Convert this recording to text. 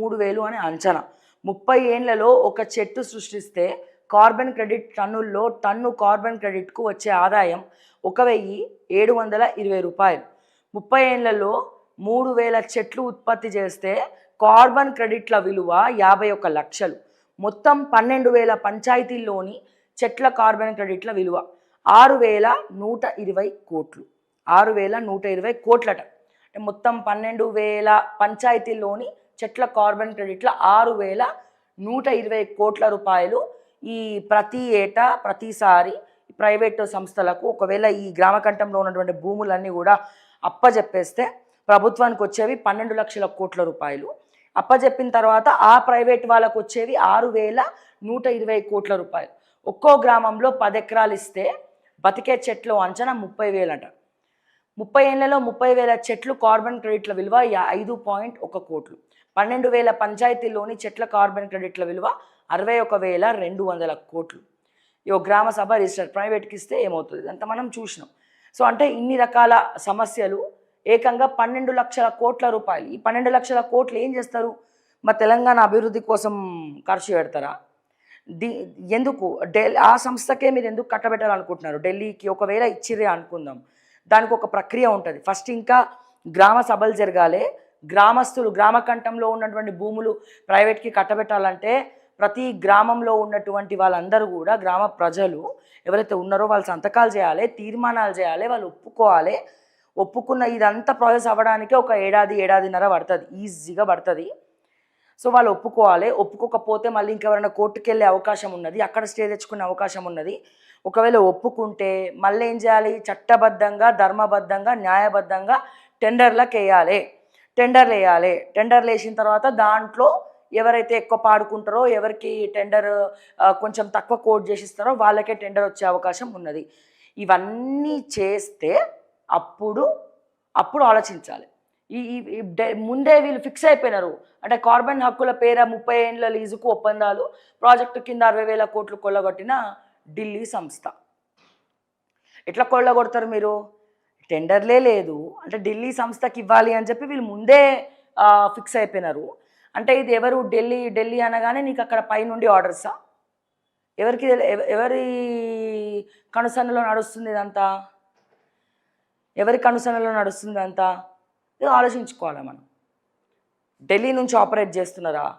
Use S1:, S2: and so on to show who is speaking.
S1: మూడు వేలు అని అంచనా. ముప్పై ఏండ్లలో ఒక చెట్టు సృష్టిస్తే కార్బన్ క్రెడిట్ టన్నుల్లో టన్ను కార్బన్ క్రెడిట్కు వచ్చే ఆదాయం ఒక వెయ్యి ఏడు వందల ఇరవై రూపాయలు. ముప్పై ఏండ్లలో మూడు వేల చెట్లు ఉత్పత్తి చేస్తే కార్బన్ క్రెడిట్ల విలువ యాభై ఒక్క లక్షలు. మొత్తం పన్నెండు వేల పంచాయతీల్లోని చెట్ల కార్బన్ క్రెడిట్ల విలువ ఆరు వేల నూట ఇరవై కోట్లు. ఆరు వేల నూట ఇరవై కోట్లట. అంటే మొత్తం పన్నెండు వేల పంచాయతీల్లోని చెట్ల కార్బన్ క్రెడిట్లో ఆరు వేల నూట ఇరవై కోట్ల రూపాయలు ఈ ప్రతి ఏటా ప్రతిసారి ప్రైవేటు సంస్థలకు ఒకవేళ ఈ గ్రామకంఠంలో ఉన్నటువంటి భూములన్నీ కూడా అప్పజెప్పేస్తే ప్రభుత్వానికి వచ్చేవి పన్నెండు లక్షల కోట్ల రూపాయలు. అప్పజెప్పిన తర్వాత ఆ ప్రైవేట్ వాళ్ళకు వచ్చేవి ఆరు వేల నూట ఇరవై కోట్ల రూపాయలు. ఒక్కో గ్రామంలో పది ఎకరాలు ఇస్తే బతికే చెట్లు అంచనా ముప్పై వేలంట. ముప్పై ఏళ్ళలో ముప్పై వేల చెట్లు కార్బన్ క్రెడిట్ల విలువ యా- ఐదు పాయింట్ ఒక కోట్లు. పన్నెండు వేల పంచాయతీల్లోని చెట్ల కార్బన్ క్రెడిట్ల విలువ అరవై ఒక వేల రెండు వందల కోట్లు. ఈ గ్రామ సభ రిజిస్టర్ ప్రైవేట్కి ఇస్తే ఏమవుతుంది? ఇదంతా మనం చూసినాం. సో అంటే ఇన్ని రకాల సమస్యలు ఏకంగా పన్నెండు లక్షల కోట్ల రూపాయలు. ఈ పన్నెండు లక్షల కోట్లు ఏం చేస్తారు? మా తెలంగాణ అభివృద్ధి కోసం ఖర్చు పెడతారా? ది ఎందుకు? ఢిల్లీ ఆ సంస్థకే మీరు ఎందుకు కట్టబెట్టాలనుకుంటున్నారు? ఢిల్లీకి ఒకవేళ ఇచ్చిరే అనుకుందాం. దానికి ఒక ప్రక్రియ ఉంటుంది. ఫస్ట్ ఇంకా గ్రామ సభలు జరగాలి. గ్రామస్తులు గ్రామ కంఠంలో ఉన్నటువంటి భూములు ప్రైవేట్కి కట్టబెట్టాలంటే ప్రతి గ్రామంలో ఉన్నటువంటి వాళ్ళందరూ కూడా గ్రామ ప్రజలు ఎవరైతే ఉన్నారో వాళ్ళు సంతకాలు చేయాలి తీర్మానాలు చేయాలి వాళ్ళు ఒప్పుకోవాలి. ఒప్పుకున్న ఇదంతా ప్రాసెస్ అవ్వడానికి ఒక ఏడాది ఏడాదిన్నర పడుతుంది. ఈజీగా పడుతుంది. సో వాళ్ళు ఒప్పుకోవాలి. ఒప్పుకోకపోతే మళ్ళీ ఇంకెవరైనా కోర్టుకు వెళ్ళే అవకాశం ఉన్నది. అక్కడ స్టే తెచ్చుకునే అవకాశం ఉన్నది. ఒకవేళ ఒప్పుకుంటే మళ్ళీ ఏం చేయాలి? చట్టబద్ధంగా ధర్మబద్ధంగా న్యాయబద్ధంగా టెండర్లకు వేయాలి. టెండర్లు వేయాలి. టెండర్లు వేసిన తర్వాత దాంట్లో ఎవరైతే ఎక్కువ పాడుకుంటారో ఎవరికి టెండర్ కొంచెం తక్కువ కోట్ చేసిస్తారో వాళ్ళకే టెండర్ వచ్చే అవకాశం ఉన్నది. ఇవన్నీ చేస్తే అప్పుడు అప్పుడు ఆలోచించాలి. ఈ ముందే వీళ్ళు ఫిక్స్ అయిపోయినారు. అంటే కార్బన్ హక్కుల పేర ముప్పై ఏళ్ళ లీజుకు ఒప్పందాలు ప్రాజెక్టు కింద అరవై వేల కోట్లు కొల్లగొట్టిన ఢిల్లీ సంస్థ. ఎట్లా కొల్లగొడతారు మీరు? టెండర్లే లేదు. అంటే ఢిల్లీ సంస్థకి ఇవ్వాలి అని చెప్పి వీళ్ళు ముందే ఫిక్స్ అయిపోయినారు. అంటే ఇది ఎవరు ఢిల్లీ ఢిల్లీ అనగానే నీకు అక్కడ పైనుండి ఆర్డర్సా? ఎవరికి ఎవరి కనుసన్నలో నడుస్తుంది ఇదంతా ఎవరి కనుసన్నలో నడుస్తుంది అంతా ఇది ఆలోచించుకోవాలి మనం. ఢిల్లీ నుంచి ఆపరేట్ చేస్తున్నారా?